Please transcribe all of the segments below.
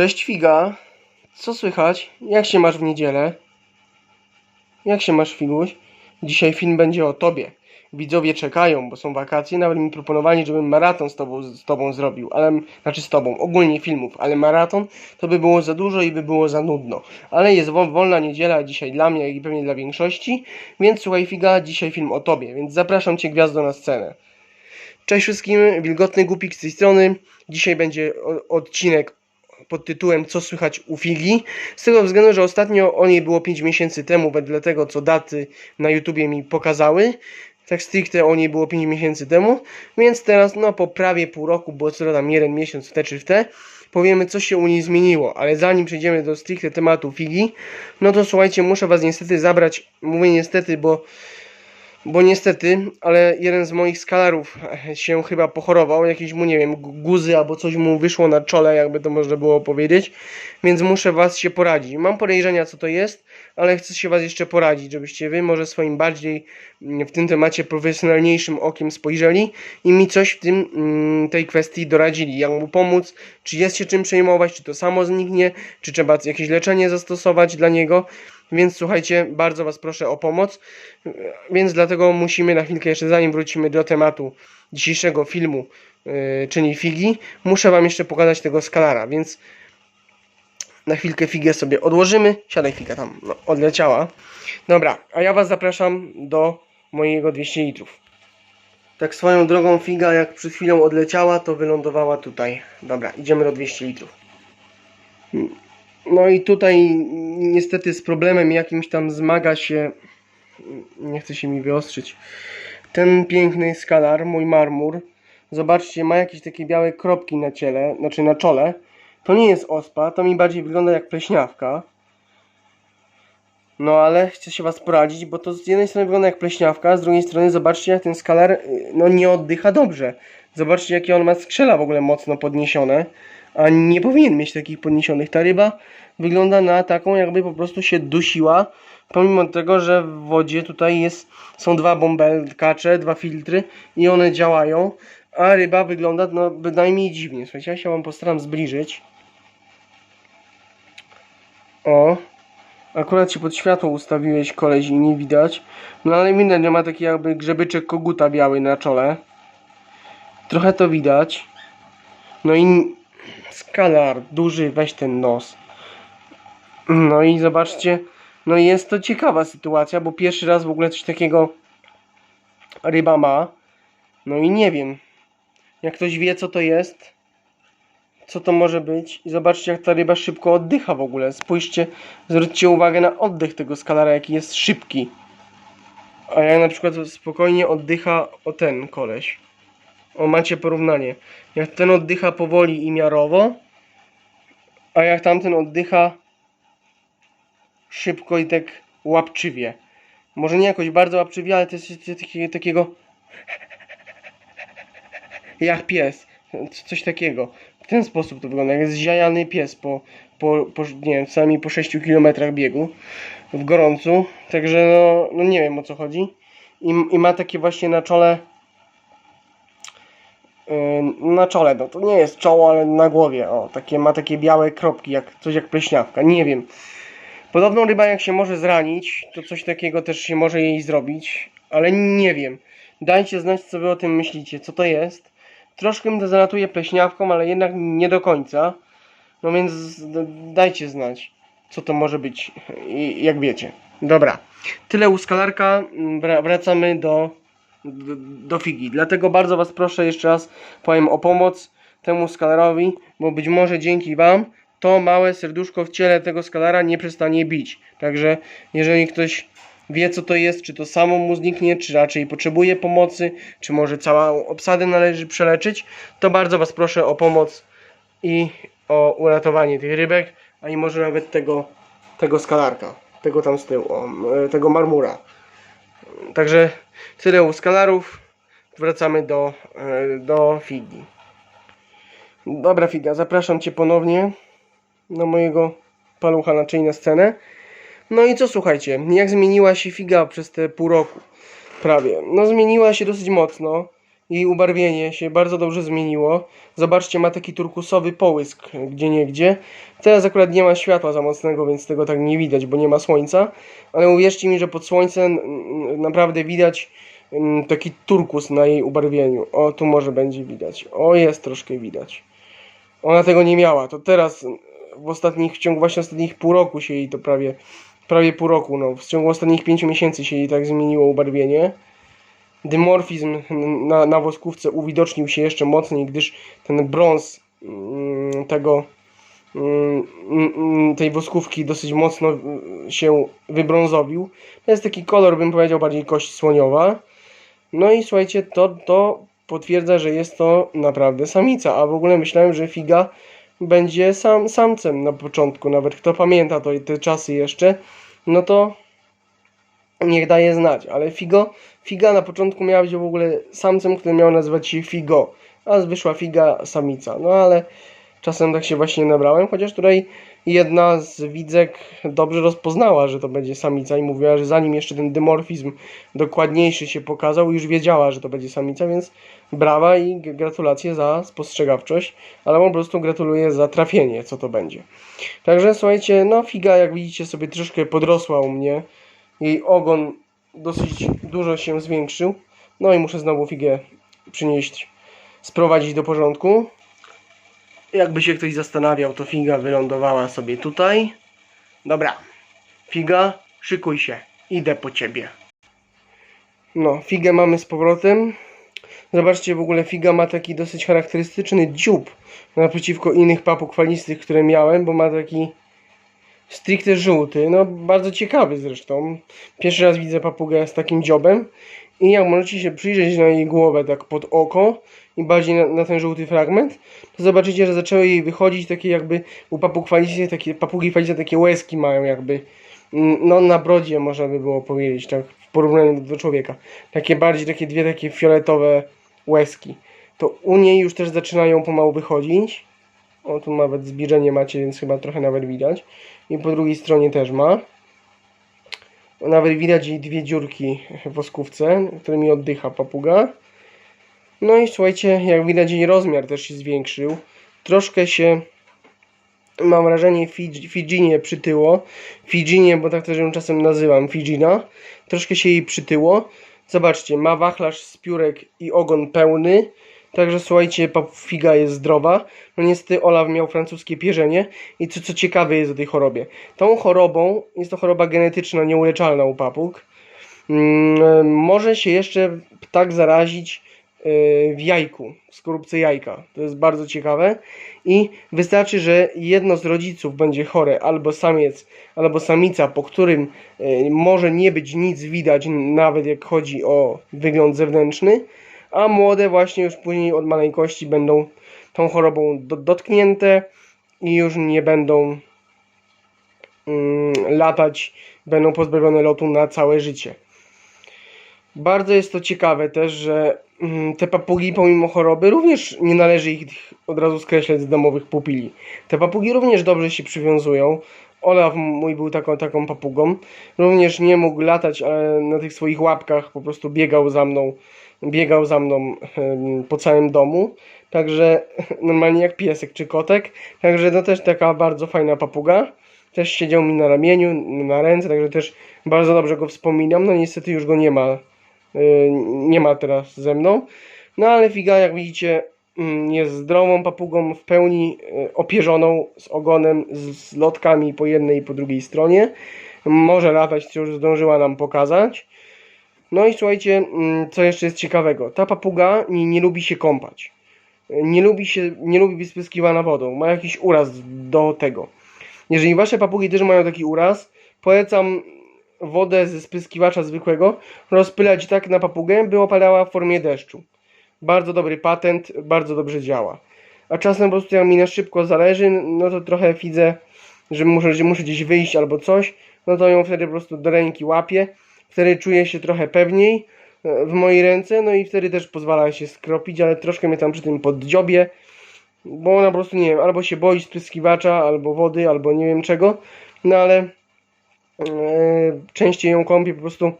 Cześć Figa, co słychać? Jak się masz w niedzielę? Jak się masz Figuś? Dzisiaj film będzie o tobie. Widzowie czekają, bo są wakacje, nawet mi proponowali, żebym maraton z tobą, z tobą zrobił, ale, znaczy z tobą, ogólnie filmów, ale maraton to by było za dużo i by było za nudno. Ale jest wo- wolna niedziela dzisiaj dla mnie i pewnie dla większości, więc słuchaj Figa, dzisiaj film o tobie, więc zapraszam cię gwiazdo na scenę. Cześć wszystkim, Wilgotny Głupik z tej strony. Dzisiaj będzie odcinek pod tytułem Co słychać u Figi. Z tego względu, że ostatnio o niej było 5 miesięcy temu, wedle tego co daty na YouTubie mi pokazały. Tak stricte o niej było 5 miesięcy temu, więc teraz no po prawie pół roku, bo co tam jeden miesiąc w te czy w te, powiemy co się u niej zmieniło, ale zanim przejdziemy do stricte tematu Figi, no to słuchajcie, muszę was niestety zabrać, mówię niestety, bo bo niestety, ale jeden z moich skalarów się chyba pochorował, jakieś mu, nie wiem, gu- guzy albo coś mu wyszło na czole, jakby to można było powiedzieć, więc muszę was się poradzić. Mam podejrzenia, co to jest, ale chcę się was jeszcze poradzić, żebyście wy może swoim bardziej mm, w tym temacie profesjonalniejszym okiem spojrzeli i mi coś w tym, mm, tej kwestii doradzili, jak mu pomóc, czy jest się czym przejmować, czy to samo zniknie, czy trzeba jakieś leczenie zastosować dla niego. Więc słuchajcie, bardzo Was proszę o pomoc. Więc dlatego musimy na chwilkę jeszcze, zanim wrócimy do tematu dzisiejszego filmu, yy, czyli figi, muszę Wam jeszcze pokazać tego skalara, więc na chwilkę figę sobie odłożymy. Siadaj figa tam, no, odleciała. Dobra, a ja Was zapraszam do mojego 200 litrów. Tak swoją drogą figa, jak przed chwilą odleciała, to wylądowała tutaj. Dobra, idziemy do 200 litrów. No i tutaj niestety z problemem jakimś tam zmaga się, nie chce się mi wyostrzyć, ten piękny skalar, mój marmur. Zobaczcie, ma jakieś takie białe kropki na ciele, znaczy na czole. To nie jest ospa, to mi bardziej wygląda jak pleśniawka. No ale chcę się was poradzić, bo to z jednej strony wygląda jak pleśniawka, z drugiej strony zobaczcie jak ten skalar y, no nie oddycha dobrze. Zobaczcie jakie on ma skrzela w ogóle mocno podniesione, a nie powinien mieć takich podniesionych. Ta ryba wygląda na taką jakby po prostu się dusiła, pomimo tego, że w wodzie tutaj jest, są dwa bąbelkacze, dwa filtry i one działają, a ryba wygląda no bynajmniej dziwnie. Słuchajcie, ja się wam postaram zbliżyć. O, Akurat się pod światło ustawiłeś koleś i nie widać. No ale widać, że ma taki jakby grzebyczek koguta biały na czole. Trochę to widać. No i skalar duży, weź ten nos. No i zobaczcie, no jest to ciekawa sytuacja, bo pierwszy raz w ogóle coś takiego ryba ma. No i nie wiem. Jak ktoś wie co to jest, co to może być. I zobaczcie, jak ta ryba szybko oddycha w ogóle. Spójrzcie, zwróćcie uwagę na oddech tego skalara, jaki jest szybki. A jak na przykład spokojnie oddycha o ten koleś. O, macie porównanie. Jak ten oddycha powoli i miarowo, a jak tamten oddycha szybko i tak łapczywie. Może nie jakoś bardzo łapczywie, ale to jest coś takiego, jak pies. Coś takiego. W ten sposób to wygląda, jak zziajany pies po, po, po nie wiem, najmniej po 6 km biegu w gorącu. Także no, no nie wiem o co chodzi. I, I ma takie właśnie na czole na czole, no to nie jest czoło, ale na głowie, o, takie, ma takie białe kropki, jak coś jak pleśniawka, nie wiem. Podobną ryba jak się może zranić, to coś takiego też się może jej zrobić, ale nie wiem. Dajcie znać, co wy o tym myślicie, co to jest. Troszkę mi to zalatuje pleśniawką, ale jednak nie do końca. No więc dajcie znać, co to może być, jak wiecie. Dobra, tyle u skalarka, wra- wracamy do, do, figi. Dlatego bardzo Was proszę jeszcze raz powiem o pomoc temu skalarowi, bo być może dzięki Wam to małe serduszko w ciele tego skalara nie przestanie bić. Także jeżeli ktoś wie co to jest, czy to samo mu zniknie, czy raczej potrzebuje pomocy, czy może całą obsadę należy przeleczyć, to bardzo Was proszę o pomoc i o uratowanie tych rybek, a i może nawet tego, tego skalarka, tego tam z tyłu, tego marmura. Także tyle u skalarów. Wracamy do, e, do figi. Dobra figa, zapraszam Cię ponownie na mojego palucha czyli na scenę. No i co słuchajcie, jak zmieniła się figa przez te pół roku? Prawie. No zmieniła się dosyć mocno. Jej ubarwienie się bardzo dobrze zmieniło. Zobaczcie, ma taki turkusowy połysk gdzie niegdzie. Teraz akurat nie ma światła za mocnego, więc tego tak nie widać, bo nie ma słońca. Ale uwierzcie mi, że pod słońcem mm, naprawdę widać mm, taki turkus na jej ubarwieniu. O, tu może będzie widać. O, jest troszkę widać. Ona tego nie miała. To teraz w ostatnich, w ciągu właśnie ostatnich pół roku się jej to prawie, prawie pół roku, no, w ciągu ostatnich pięciu miesięcy się jej tak zmieniło ubarwienie. Dymorfizm na, na woskówce uwidocznił się jeszcze mocniej, gdyż ten brąz mm, tego mm, mm, tej woskówki dosyć mocno się wybrązowił. To jest taki kolor, bym powiedział, bardziej kość słoniowa. No i słuchajcie, to, to potwierdza, że jest to naprawdę samica, a w ogóle myślałem, że figa będzie sam, samcem na początku, nawet kto pamięta to, te czasy jeszcze, no to niech daje znać, ale Figo, Figa na początku miała być w ogóle samcem, który miał nazywać się Figo, a wyszła Figa samica, no ale czasem tak się właśnie nabrałem, chociaż tutaj jedna z widzek dobrze rozpoznała, że to będzie samica i mówiła, że zanim jeszcze ten dymorfizm dokładniejszy się pokazał, już wiedziała, że to będzie samica, więc brawa i gratulacje za spostrzegawczość, ale po prostu gratuluję za trafienie, co to będzie. Także słuchajcie, no figa jak widzicie sobie troszkę podrosła u mnie, jej ogon dosyć dużo się zwiększył, no i muszę znowu figę przynieść, sprowadzić do porządku. Jakby się ktoś zastanawiał, to figa wylądowała sobie tutaj. Dobra, figa, szykuj się, idę po ciebie. No, figę mamy z powrotem. Zobaczcie, w ogóle figa ma taki dosyć charakterystyczny dziób naprzeciwko innych papug falistych, które miałem, bo ma taki stricte żółty, no bardzo ciekawy zresztą. Pierwszy raz widzę papugę z takim dziobem i jak możecie się przyjrzeć na jej głowę tak pod oko i bardziej na, na ten żółty fragment, to zobaczycie, że zaczęły jej wychodzić takie jakby u papug falistych, takie papugi faliste takie łezki mają jakby mm, no na brodzie można by było powiedzieć tak w porównaniu do człowieka. Takie bardziej takie dwie takie fioletowe łezki. To u niej już też zaczynają pomału wychodzić. O, tu nawet zbliżenie macie, więc chyba trochę nawet widać. I po drugiej stronie też ma. Nawet widać jej dwie dziurki w woskówce, którymi oddycha papuga. No i słuchajcie, jak widać jej rozmiar też się zwiększył. Troszkę się, mam wrażenie, Fidż- Fidżinie przytyło. Fidżinie, bo tak też ją czasem nazywam, Fidżina. Troszkę się jej przytyło. Zobaczcie, ma wachlarz z piórek i ogon pełny. Także słuchajcie, figa jest zdrowa. No niestety Olaf miał francuskie pierzenie i co, co ciekawe jest o tej chorobie. Tą chorobą, jest to choroba genetyczna nieuleczalna u papug. Mm, może się jeszcze ptak zarazić yy, w jajku, w skorupce jajka. To jest bardzo ciekawe. I wystarczy, że jedno z rodziców będzie chore, albo samiec, albo samica, po którym yy, może nie być nic widać, nawet jak chodzi o wygląd zewnętrzny, a młode właśnie już później od maleńkości będą tą chorobą do, dotknięte i już nie będą mm, latać, będą pozbawione lotu na całe życie. Bardzo jest to ciekawe też, że mm, te papugi pomimo choroby również nie należy ich od razu skreślać z domowych pupili. Te papugi również dobrze się przywiązują. Olaf mój był taką, taką papugą. Również nie mógł latać, ale na tych swoich łapkach po prostu biegał za mną, biegał za mną po całym domu. Także normalnie jak piesek czy kotek. Także to też taka bardzo fajna papuga. Też siedział mi na ramieniu, na ręce, także też bardzo dobrze go wspominam. No niestety już go nie ma. y, Nie ma teraz ze mną. No ale figa, jak widzicie, mm, jest zdrową papugą, w pełni y, opierzoną, z ogonem, z lotkami po jednej i po drugiej stronie. Może latać, co już zdążyła nam pokazać. No i słuchajcie, mm, co jeszcze jest ciekawego. Ta papuga nie, nie lubi się kąpać. Nie lubi się, nie lubi być spryskiwana wodą. Ma jakiś uraz do tego. Jeżeli wasze papugi też mają taki uraz, polecam wodę ze spryskiwacza zwykłego rozpylać tak na papugę, by opadała w formie deszczu. Bardzo dobry patent, bardzo dobrze działa. A czasem po prostu jak mi na szybko zależy, no to trochę widzę, że muszę, że muszę gdzieś wyjść albo coś, no to ją wtedy po prostu do ręki łapię. Wtedy czuję się trochę pewniej e, w mojej ręce, no i wtedy też pozwala się skropić, ale troszkę mnie tam przy tym poddziobie, bo ona po prostu, nie wiem, albo się boi spryskiwacza, albo wody, albo nie wiem czego, no ale e, częściej ją kąpię po prostu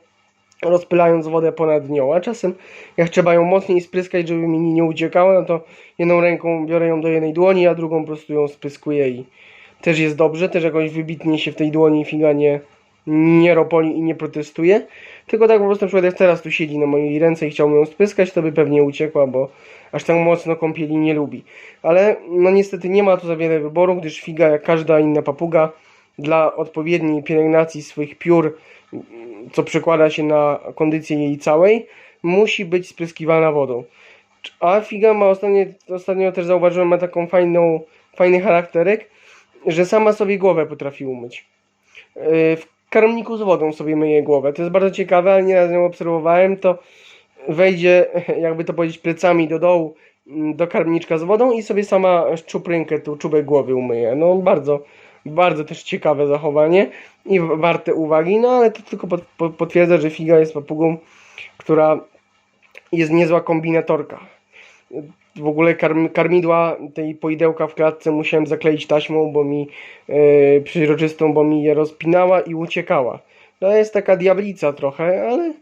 rozpylając wodę ponad nią, a czasem jak trzeba ją mocniej spryskać, żeby mi nie uciekała, no to jedną ręką biorę ją do jednej dłoni, a drugą po prostu ją spryskuję i też jest dobrze, też jakoś wybitnie się w tej dłoni figa nie, nie ropoli i nie protestuje, tylko tak po prostu na przykład jak teraz tu siedzi na mojej ręce i chciałbym ją spryskać, to by pewnie uciekła, bo aż tak mocno kąpieli nie lubi. Ale no niestety nie ma tu za wiele wyboru, gdyż figa jak każda inna papuga dla odpowiedniej pielęgnacji swoich piór, co przekłada się na kondycję jej całej, musi być spryskiwana wodą. A figa ma ostatnio, ostatnio też zauważyłem, ma taką fajną, fajny charakterek, że sama sobie głowę potrafi umyć. Yy, karmniku z wodą sobie myje głowę. To jest bardzo ciekawe, ale nieraz ją obserwowałem, to wejdzie, jakby to powiedzieć, plecami do dołu mm, do karmniczka z wodą i sobie sama szczuprynkę, tu czubek głowy umyje. No bardzo, bardzo też ciekawe zachowanie i warte uwagi, no ale to tylko pot, po- potwierdza, że figa jest papugą, która jest niezła kombinatorka. W ogóle karm, karmidła tej poidełka w klatce musiałem zakleić taśmą, bo mi yy, przejrzystą, bo mi je rozpinała i uciekała. To jest taka diablica trochę, ale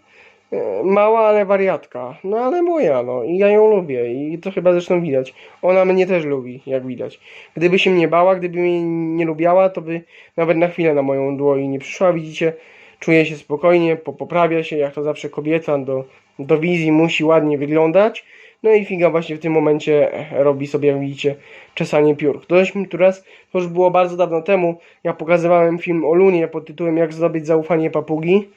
e, mała, ale wariatka. No ale moja, no i ja ją lubię i to chyba zresztą widać. Ona mnie też lubi, jak widać. Gdyby się mnie bała, gdyby mnie nie lubiała, to by nawet na chwilę na moją dłoń nie przyszła. Widzicie, czuje się spokojnie, po, poprawia się, jak to zawsze kobieta do, do wizji musi ładnie wyglądać. No i figa właśnie w tym momencie robi sobie, jak widzicie, czesanie piór. Mi tu raz, to już było bardzo dawno temu, ja pokazywałem film o Lunie pod tytułem Jak zdobyć zaufanie papugi.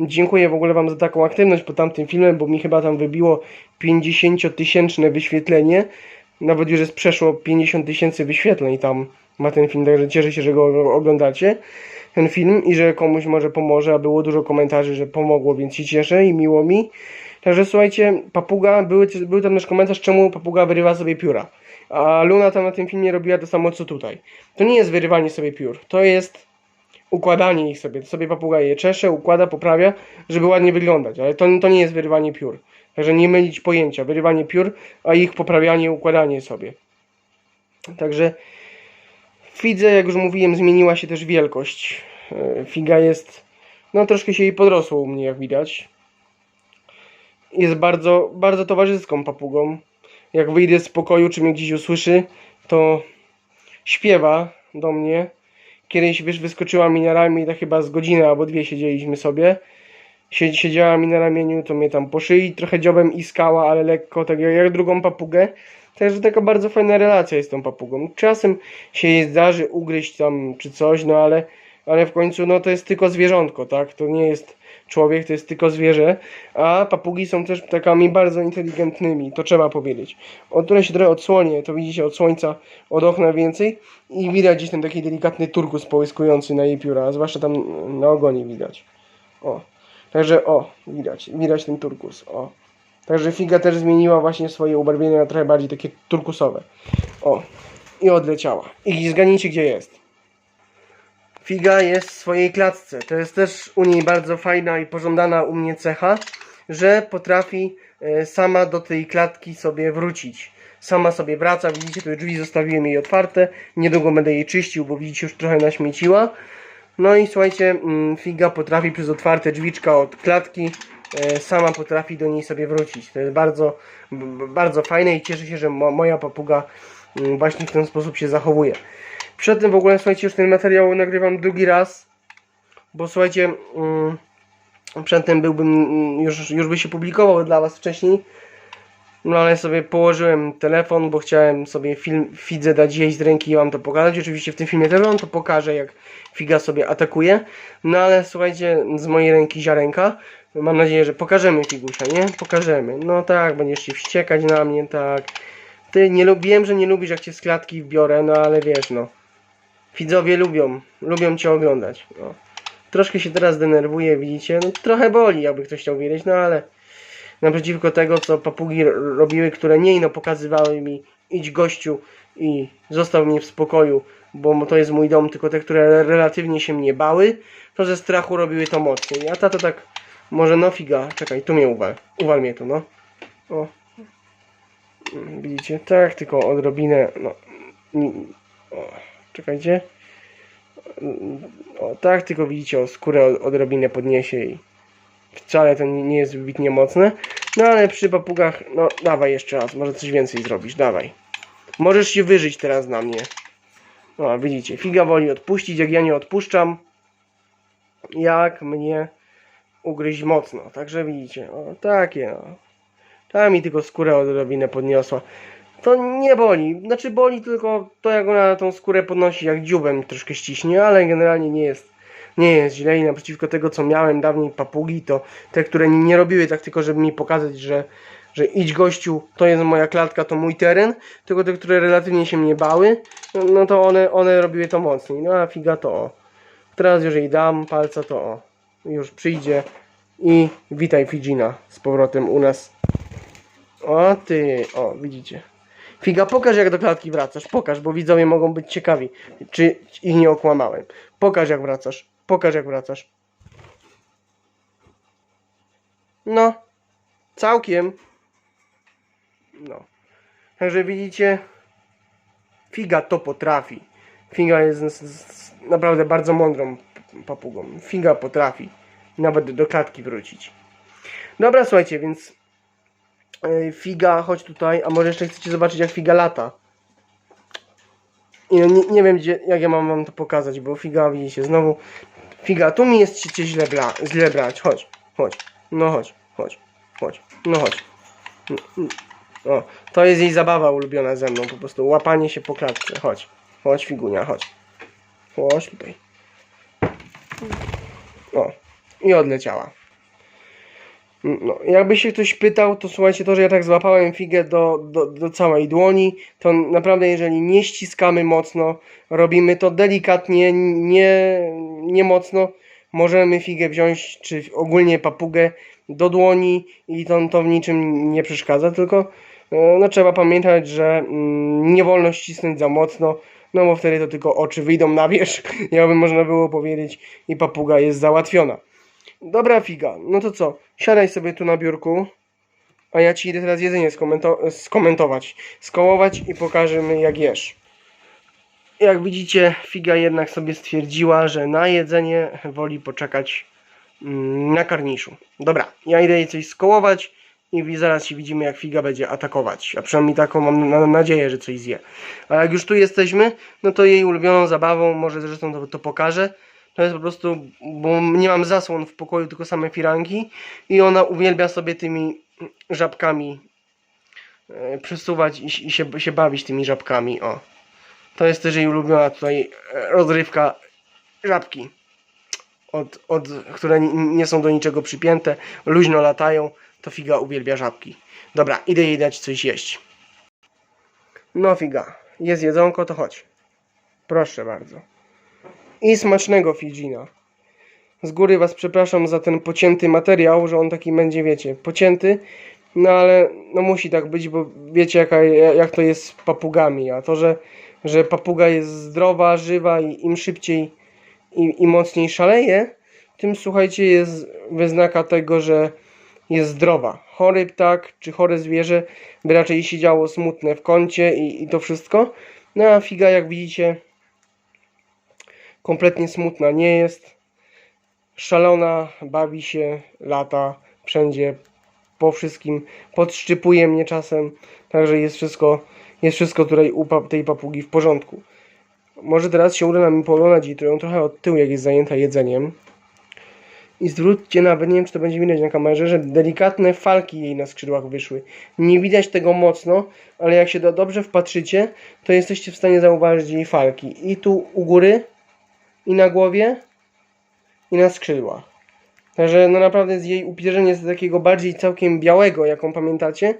Dziękuję w ogóle Wam za taką aktywność po tamtym filmie, bo mi chyba tam wybiło 50-tysięczne wyświetlenie. Nawet już jest przeszło 50 tysięcy wyświetleń tam ma ten film, także cieszę się, że go oglądacie. Ten film i że komuś może pomoże, a było dużo komentarzy, że pomogło, więc się cieszę i miło mi. Także słuchajcie, papuga, były, był tam też komentarz, czemu papuga wyrywa sobie pióra. A Luna tam na tym filmie robiła to samo co tutaj. To nie jest wyrywanie sobie piór, to jest układanie ich sobie. To sobie papuga je czesze, układa, poprawia, żeby ładnie wyglądać. Ale to, to nie jest wyrywanie piór. Także nie mylić pojęcia. Wyrywanie piór, a ich poprawianie, układanie sobie. Także w fidze, jak już mówiłem, zmieniła się też wielkość. E, Figa jest, no troszkę się jej podrosło u mnie, jak widać. Jest bardzo, bardzo towarzyską papugą. Jak wyjdę z pokoju, czy mnie gdzieś usłyszy, to śpiewa do mnie. Kiedyś, wiesz, wyskoczyła mi na ramię i tak chyba z godziny albo dwie siedzieliśmy sobie. Sie- Siedziała mi na ramieniu, to mnie tam po szyi trochę dziobem iskała, ale lekko, tak jak drugą papugę. Także taka bardzo fajna relacja jest z tą papugą. Czasem się jej zdarzy ugryźć tam czy coś, no ale, ale w końcu no to jest tylko zwierzątko, tak? To nie jest człowiek, to jest tylko zwierzę. A papugi są też ptakami bardzo inteligentnymi, to trzeba powiedzieć. O które się trochę odsłonię, to widzicie od słońca, od okna więcej i widać gdzieś ten taki delikatny turkus połyskujący na jej pióra, zwłaszcza tam na ogonie widać. O. Także o, widać, widać ten turkus, o. Także figa też zmieniła właśnie swoje ubarwienie na trochę bardziej takie turkusowe. O. I odleciała. I zgadnijcie gdzie jest. Figa jest w swojej klatce. To jest też u niej bardzo fajna i pożądana u mnie cecha, że potrafi e, sama do tej klatki sobie wrócić. Sama sobie wraca, widzicie, tu drzwi zostawiłem jej otwarte. Niedługo będę jej czyścił, bo widzicie, już trochę naśmieciła. No i słuchajcie, mm, figa potrafi przez otwarte drzwiczka od klatki e, sama potrafi do niej sobie wrócić. To jest bardzo, bardzo fajne i cieszę się, że mo, moja papuga mm, właśnie w ten sposób się zachowuje. Przed tym w ogóle, słuchajcie, już ten materiał nagrywam drugi raz, bo słuchajcie, mm, przedtem byłbym, mm, już, już by się publikował dla Was wcześniej, no ale sobie położyłem telefon, bo chciałem sobie film Fidze dać jeść z ręki i Wam to pokazać. Oczywiście w tym filmie też Wam to pokażę, jak Figa sobie atakuje. No ale słuchajcie, z mojej ręki ziarenka. Mam nadzieję, że pokażemy Figusia, nie? Pokażemy. No tak, będziesz się wściekać na mnie, tak. Ty nie lubiłem, że nie lubisz jak cię z klatki wbiorę, no ale wiesz, no. Widzowie lubią, lubią cię oglądać. No. Troszkę się teraz denerwuję, widzicie? No, trochę boli, jakby ktoś chciał wiedzieć, no ale naprzeciwko tego, co papugi robiły, które nie no pokazywały mi idź gościu i zostaw mnie w spokoju, bo to jest mój dom, tylko te, które relatywnie się mnie bały, to ze strachu robiły to mocniej. A ta to tak, może no figa, czekaj, tu mnie uwal, uwal mnie tu, no. O. Mm, Widzicie? Tak, tylko odrobinę, no. Mm, O, czekajcie. O, tak, tylko widzicie, o skórę od- odrobinę podniesie i wcale to nie nie jest wybitnie mocne. No ale przy papugach, no dawaj jeszcze raz, może coś więcej zrobisz, dawaj. Możesz się wyżyć teraz na mnie. No, widzicie, figa woli odpuścić, jak ja nie odpuszczam. Jak mnie ugryźć mocno. Także widzicie, o takie no. Ta mi tylko skórę odrobinę podniosła. To nie boli. Znaczy boli tylko to, jak ona tą skórę podnosi, jak dziubem troszkę ściśnie, ale generalnie nie jest, nie jest źle i naprzeciwko tego, co miałem dawniej papugi, to te, które nie, robiły tak tylko, żeby mi pokazać, że, że idź gościu, to jest moja klatka, to mój teren, tylko te, które relatywnie się mnie bały, no, no to one, one robiły to mocniej. No a figa to o. Teraz jej dam palca, to o. Już przyjdzie i witaj Fijina z powrotem u nas. O ty, o widzicie. Figa, pokaż jak do klatki wracasz. Pokaż, bo widzowie mogą być ciekawi, czy ich nie okłamałem. Pokaż jak wracasz. Pokaż jak wracasz. No, całkiem. No. Także widzicie, Figa to potrafi. Figa jest z- z- naprawdę bardzo mądrą papugą. Figa potrafi nawet do klatki wrócić. Dobra, słuchajcie, więc Ej, Figa, chodź tutaj, a może jeszcze chcecie zobaczyć jak Figa lata. I no, nie, nie wiem gdzie, jak ja mam wam to pokazać, bo Figa, widzicie, znowu Figa, tu mi jest cię źle, źle brać, chodź, chodź, no chodź, chodź, chodź, no chodź. Mm, mm. O, to jest jej zabawa ulubiona ze mną, po prostu łapanie się po klatce, chodź, chodź Figunia, chodź, chodź tutaj. O, i odleciała. No, jakby się ktoś pytał, to słuchajcie, to, że ja tak złapałem figę do, do, do całej dłoni, to naprawdę jeżeli nie ściskamy mocno, robimy to delikatnie, nie, nie mocno, możemy figę wziąć, czy ogólnie papugę do dłoni i to, to w niczym nie przeszkadza, tylko e, no, trzeba pamiętać, że mm, nie wolno ścisnąć za mocno, no bo wtedy to tylko oczy wyjdą na wierzch, jakby można było powiedzieć, i papuga jest załatwiona. Dobra figa, no to co? Siadaj sobie tu na biurku, a ja ci idę teraz jedzenie skomento- skomentować, skołować i pokażemy jak jesz. Jak widzicie, figa jednak sobie stwierdziła, że na jedzenie woli poczekać mm, na karniszu. Dobra, ja idę jej coś skołować i zaraz się widzimy jak figa będzie atakować. A przynajmniej taką mam na- nadzieję, że coś zje. A jak już tu jesteśmy, no to jej ulubioną zabawą, może zresztą to, to pokażę, to jest po prostu, bo nie mam zasłon w pokoju, tylko same firanki i ona uwielbia sobie tymi żabkami e, przesuwać i, i się, się bawić tymi żabkami, o. To jest też jej ulubiona tutaj e, rozrywka żabki, od, od, które ni- nie są do niczego przypięte, luźno latają, to figa uwielbia żabki. Dobra, idę jej dać coś jeść. No figa, jest jedzonko, to chodź. Proszę bardzo. I smacznego Fijina. Z góry Was przepraszam za ten pocięty materiał, że on taki będzie, wiecie, pocięty. No ale no musi tak być, bo wiecie jaka, jak to jest z papugami. A to, że, że papuga jest zdrowa, żywa i im szybciej i, i mocniej szaleje, tym słuchajcie jest wyznaka tego, że jest zdrowa. Chory ptak czy chore zwierzę by raczej siedziało smutne w kącie i, i to wszystko. No a figa jak widzicie kompletnie smutna nie jest. Szalona, bawi się, lata wszędzie, po wszystkim, podszczypuje mnie czasem, także jest wszystko, jest wszystko tutaj u tej papugi w porządku. Może teraz się uda nam poglądać i ją trochę od tyłu, jak jest zajęta jedzeniem. I zwróćcie nawet, nie wiem czy to będzie widać na kamerze, że delikatne falki jej na skrzydłach wyszły. Nie widać tego mocno, ale jak się do, dobrze wpatrzycie, to jesteście w stanie zauważyć jej falki. I tu u góry, i na głowie, i na skrzydłach. Także no naprawdę z jej upierzenia z takiego bardziej całkiem białego, jaką pamiętacie,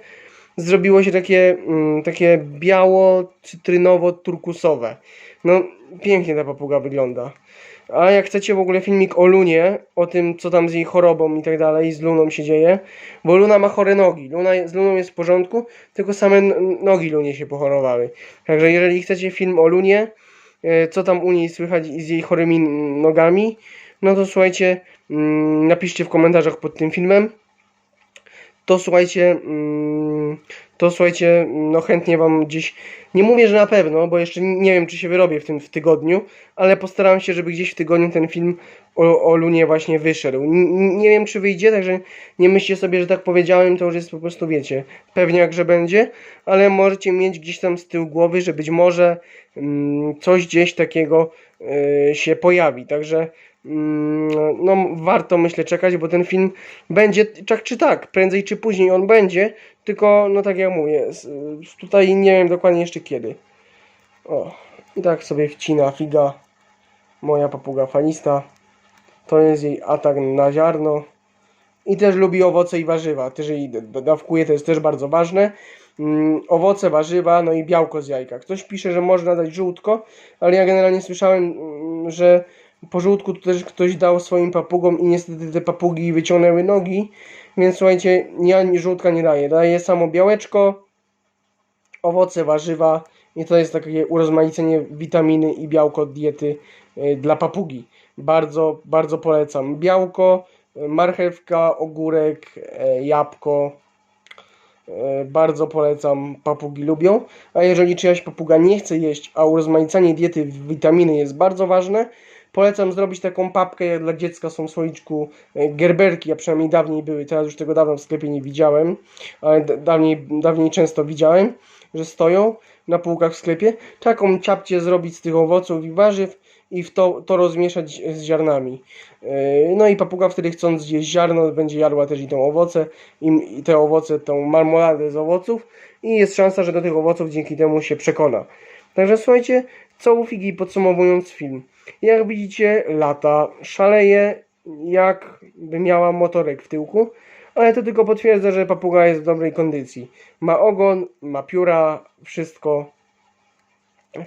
zrobiło się takie, mm, takie biało-cytrynowo-turkusowe. No pięknie ta papuga wygląda. A jak chcecie w ogóle filmik o Lunie, o tym co tam z jej chorobą i tak dalej, z Luną się dzieje, bo Luna ma chore nogi. Luna, z Luną jest w porządku, tylko same nogi Lunie się pochorowały. Także jeżeli chcecie film o Lunie, co tam u niej słychać z jej chorymi nogami, no to słuchajcie, mm, napiszcie w komentarzach pod tym filmem. To słuchajcie, mm, to słuchajcie, no chętnie wam gdzieś, nie mówię, że na pewno, bo jeszcze nie wiem, czy się wyrobię w tym w tygodniu, ale postaram się, żeby gdzieś w tygodniu ten film o, o Lunie właśnie wyszedł. N- nie wiem, czy wyjdzie, także nie myślcie sobie, że tak powiedziałem, to już jest po prostu, wiecie, pewniak, że będzie, ale możecie mieć gdzieś tam z tyłu głowy, że być może mm, coś gdzieś takiego y, się pojawi, także mm, no warto myślę czekać, bo ten film będzie, tak czy tak, prędzej czy później on będzie, tylko no tak jak mówię, tutaj nie wiem dokładnie jeszcze kiedy. O, i tak sobie wcina figa, moja papuga falista, to jest jej atak na ziarno i też lubi owoce i warzywa, też jej dawkuje, to jest też bardzo ważne. Mm, owoce, warzywa, no i białko z jajka. Ktoś pisze, że można dać żółtko, ale ja generalnie słyszałem, mm, że po żółtku to też ktoś dał swoim papugom i niestety te papugi wyciągnęły nogi, więc słuchajcie, ja żółtka nie daję. Daję samo białeczko, owoce, warzywa i to jest takie urozmaicenie witaminy i białko diety y, dla papugi. Bardzo, bardzo polecam. Białko, y, marchewka, ogórek, e, jabłko. E, Bardzo polecam, papugi lubią. A jeżeli czyjaś papuga nie chce jeść, a urozmaicanie diety w witaminy jest bardzo ważne, polecam zrobić taką papkę, jak dla dziecka są w słoiczku e, gerberki, a przynajmniej dawniej były, teraz już tego dawno w sklepie nie widziałem, ale dawniej, dawniej często widziałem, że stoją na półkach w sklepie. Taką ciapcie zrobić z tych owoców i warzyw i w to, to rozmieszać z ziarnami. Yy, No i papuga wtedy chcąc zjeść ziarno, będzie jadła też i tą owoce, i te owoce, tą marmoladę z owoców i jest szansa, że do tych owoców dzięki temu się przekona. Także słuchajcie, co u figi podsumowując film. Jak widzicie, lata szaleje, jakby miała motorek w tyłku, ale to tylko potwierdza, że papuga jest w dobrej kondycji. Ma ogon, ma pióra, wszystko.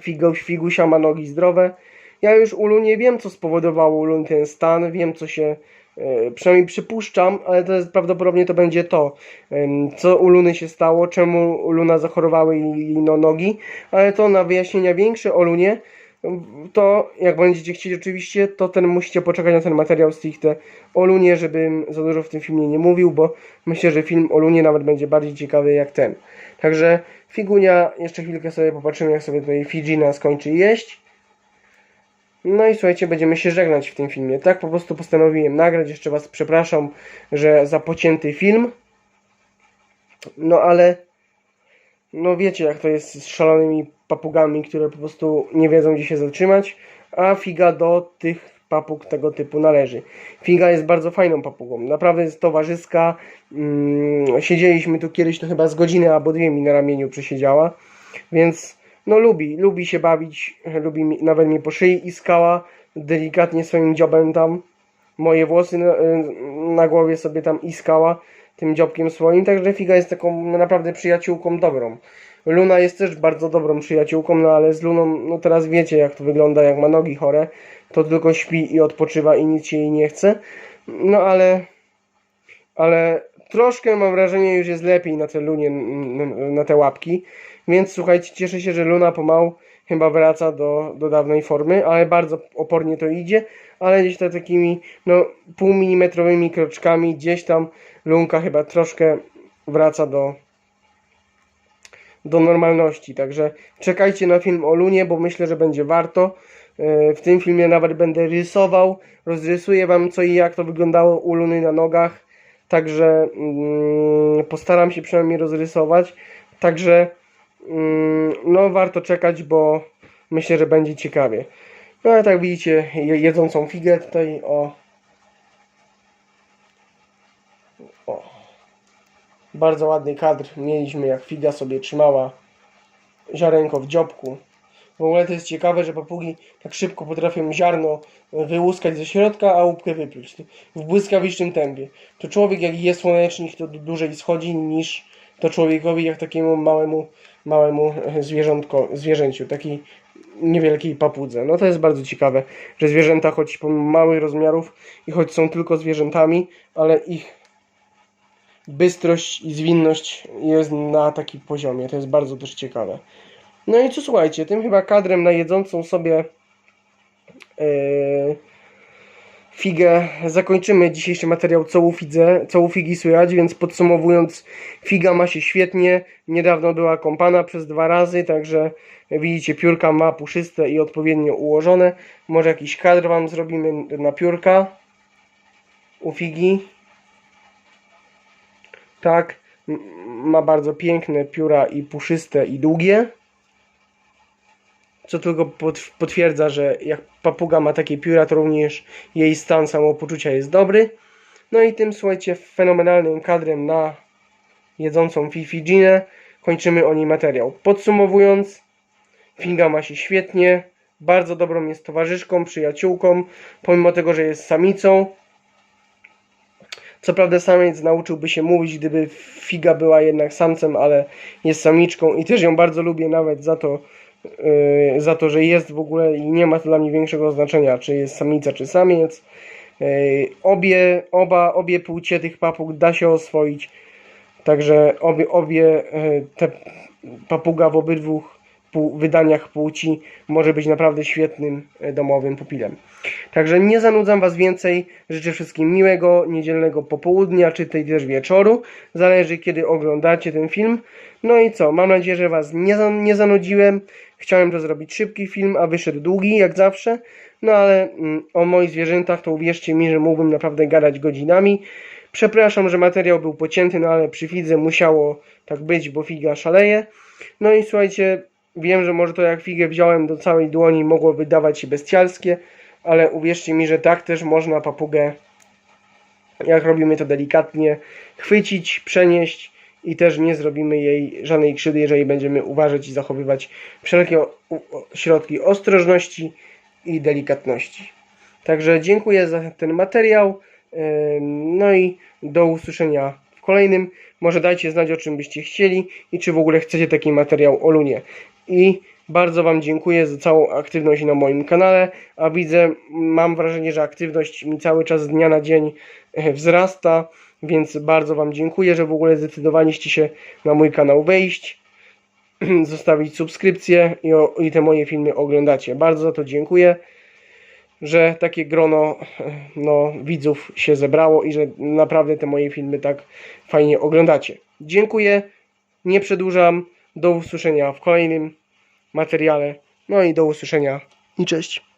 Figuś, figusia ma nogi zdrowe. Ja już u Lunie wiem, co spowodowało u Lun ten stan, wiem, co się, e, przynajmniej przypuszczam, ale to jest, prawdopodobnie to będzie to, co u Luny się stało, czemu Luna zachorowały jej no, nogi, ale to na wyjaśnienia większe o Lunie, to jak będziecie chcieli oczywiście, to ten musicie poczekać na ten materiał stricte o Lunie, żebym za dużo w tym filmie nie mówił, bo myślę, że film o Lunie nawet będzie bardziej ciekawy jak ten. Także Figunia, jeszcze chwilkę sobie popatrzymy, jak sobie tutaj Fijina skończy jeść. No i słuchajcie, będziemy się żegnać w tym filmie. Tak po prostu postanowiłem nagrać. Jeszcze Was przepraszam, że za pocięty film. No ale no wiecie jak to jest z szalonymi papugami, które po prostu nie wiedzą gdzie się zatrzymać, a figa do tych papug tego typu należy. Figa jest bardzo fajną papugą, naprawdę jest towarzyska. Mm, siedzieliśmy tu kiedyś, to chyba z godziny albo dwie mi na ramieniu przesiedziała, więc no lubi, lubi się bawić, lubi mi, nawet mnie po szyi iskała, delikatnie swoim dziobem tam, moje włosy na, na głowie sobie tam iskała tym dziobkiem swoim, także Figa jest taką naprawdę przyjaciółką dobrą. Luna jest też bardzo dobrą przyjaciółką, no ale z Luną, no teraz wiecie jak to wygląda, jak ma nogi chore, to tylko śpi i odpoczywa i nic się jej nie chce. No ale, ale troszkę mam wrażenie już jest lepiej na te Lunie, na te łapki, więc słuchajcie, cieszę się, że Luna pomału chyba wraca do, do dawnej formy, ale bardzo opornie to idzie, ale gdzieś tam takimi no półmilimetrowymi kroczkami gdzieś tam Lunka chyba troszkę wraca do do normalności, także czekajcie na film o Lunie, bo myślę, że będzie warto. E, W tym filmie nawet będę rysował, rozrysuję wam co i jak to wyglądało u Luny na nogach, także mm, postaram się przynajmniej rozrysować, także mm, no warto czekać, bo myślę, że będzie ciekawie. No ale tak widzicie, je- jedzącą figę tutaj. O. Bardzo ładny kadr mieliśmy, jak figa sobie trzymała ziarenko w dziobku. W ogóle to jest ciekawe, że papugi tak szybko potrafią ziarno wyłuskać ze środka, a łupkę wypluć w błyskawicznym tempie. To człowiek jak je słonecznik, to dłużej schodzi niż to człowiekowi jak takiemu małemu, małemu e, zwierzątko, zwierzęciu, takiej niewielkiej papudze. No to jest bardzo ciekawe, że zwierzęta choć pomimo małych rozmiarów i choć są tylko zwierzętami, ale ich bystrość i zwinność jest na takim poziomie. To jest bardzo też ciekawe. No i co słuchajcie, tym chyba kadrem na jedzącą sobie yy, figę. Zakończymy dzisiejszy materiał, co u, fidze, co u figi słychać, więc podsumowując, figa ma się świetnie. Niedawno była kąpana przez dwa razy, także widzicie, piórka ma puszyste i odpowiednio ułożone. Może jakiś kadr Wam zrobimy na piórka u figi. Tak, ma bardzo piękne pióra i puszyste i długie. Co tylko pot- potwierdza, że jak papuga ma takie pióra, to również jej stan samopoczucia jest dobry. No i tym, słuchajcie, fenomenalnym kadrem na jedzącą Fifi Ginę kończymy o niej materiał. Podsumowując, Finga ma się świetnie, bardzo dobrą jest towarzyszką, przyjaciółką, pomimo tego, że jest samicą. Co prawda samiec nauczyłby się mówić, gdyby Figa była jednak samcem, ale jest samiczką i też ją bardzo lubię nawet za to, yy, za to, że jest w ogóle i nie ma to dla mnie większego znaczenia, czy jest samica, czy samiec. Yy, obie, oba, obie płcie tych papug da się oswoić, także obie, obie yy, te papuga w obydwu wydaniach płci może być naprawdę świetnym e, domowym pupilem. Także nie zanudzam Was więcej. Życzę wszystkim miłego niedzielnego popołudnia, czy też wieczoru. Zależy kiedy oglądacie ten film. No i co? Mam nadzieję, że Was nie, nie zanudziłem. Chciałem to zrobić szybki film, a wyszedł długi, jak zawsze. No ale mm, o moich zwierzętach to uwierzcie mi, że mógłbym naprawdę gadać godzinami. Przepraszam, że materiał był pocięty, no ale przy fidze musiało tak być, bo figa szaleje. No i słuchajcie, wiem, że może to jak figę wziąłem do całej dłoni mogło wydawać się bestialskie, ale uwierzcie mi, że tak też można papugę, jak robimy to delikatnie, chwycić, przenieść i też nie zrobimy jej żadnej krzywdy, jeżeli będziemy uważać i zachowywać wszelkie środki ostrożności i delikatności. Także dziękuję za ten materiał. No i do usłyszenia w kolejnym. Może dajcie znać o czym byście chcieli i czy w ogóle chcecie taki materiał o Lunie. I bardzo Wam dziękuję za całą aktywność na moim kanale, a widzę, mam wrażenie, że aktywność mi cały czas z dnia na dzień e, wzrasta, więc bardzo Wam dziękuję, że w ogóle zdecydowaliście się na mój kanał wejść, zostawić subskrypcję i, o, i te moje filmy oglądacie. Bardzo za to dziękuję, że takie grono e, no, widzów się zebrało i że naprawdę te moje filmy tak fajnie oglądacie. Dziękuję, nie przedłużam. Do usłyszenia w kolejnym materiale. No i do usłyszenia i cześć.